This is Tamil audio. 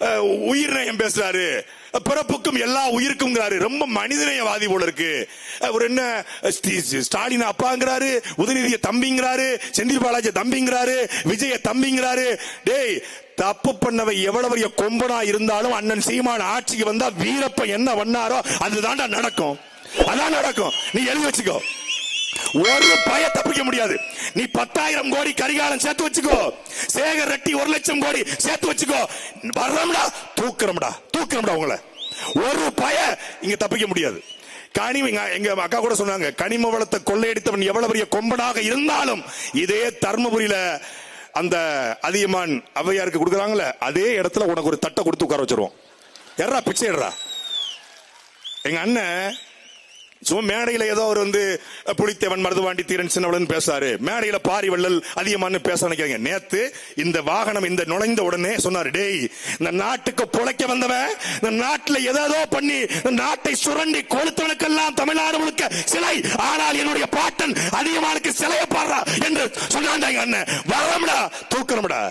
உயிர் உயிர்நயம் பேசுறாரு பிறப்புக்கும் எல்லா உயிருக்கும் ரொம்ப மனிதநேயவாதி போல இருக்கு. அவர் என்ன ஸ்டாலின் அப்பாங்கிறாரு உதயநிதிய தம்பிங்கிறாரு செந்தில் பாலாஜி தம்பிங்கிறாரு விஜய தம்பிங்கிறாரு. டேய் தப்பு பண்ணவை எவ்வளவு பெரிய கொம்பனா இருந்தாலும் அண்ணன் சீமான ஆட்சிக்கு வந்தா வீரப்ப என்ன பண்ணாரோ அதுதான்டா நடக்கும். அதான் நடக்கும். நீ எழுதி வச்சுக்கோ. ஒரு பய தப்பிக்க முடியாது. நீ பத்தாயிரம் கோடி கரிகாலம் சேர்த்து வச்சுக்கோ. சேகர் ரெட்டி ஒரு லட்சம் கோடி சேர்த்து வச்சுக்கோ. வர்றோம்டா. தூக்குறோம்டா. தூக்குறோம்டா உங்களை. ஒரு பய இங்க தப்பிக்க முடியாது. கனிம எங்க- அக்கா கூட சொன்னாங்க கனிம வளத்தை கொள்ளையடித்தவன் எவ்வளவு பெரிய கொம்பனாக இருந்தாலும் இதே தர்மபுரியில அந்த அதியமான் ஔவையாருக்கு கொடுக்குறாங்கல்ல அதே இடத்துல உனக்கு ஒரு தட்டை கொடுத்து உட்கார வச்சிருவோம். எர்ரா பிச்சை எங்க அண்ணன் சும்மா மேடையில ஏதோ அவர் வந்து புலித்தேவன் மருதுவாண்டி தீரன் சின்னவளன் பேசாரு மேடையில பாரி வள்ளல் அதிகமானு பேச நினைக்கிறீங்க நேத்து இந்த வாகனம் இந்த நுழைந்த உடனே சொன்னாரு டேய் இந்த நாட்டுக்கு புழைக்க வந்தவன் இந்த நாட்டுல ஏதோ பண்ணி இந்த நாட்டை சுரண்டி கொளுத்தவனுக்கெல்லாம் தமிழ்நாடு முழுக்க சிலை. ஆனால் என்னுடைய பாட்டன் அதிகமானுக்கு சிலையை பாடுறா என்று சொன்னாங்க அண்ணன் வரம்டா தூக்கணும்டா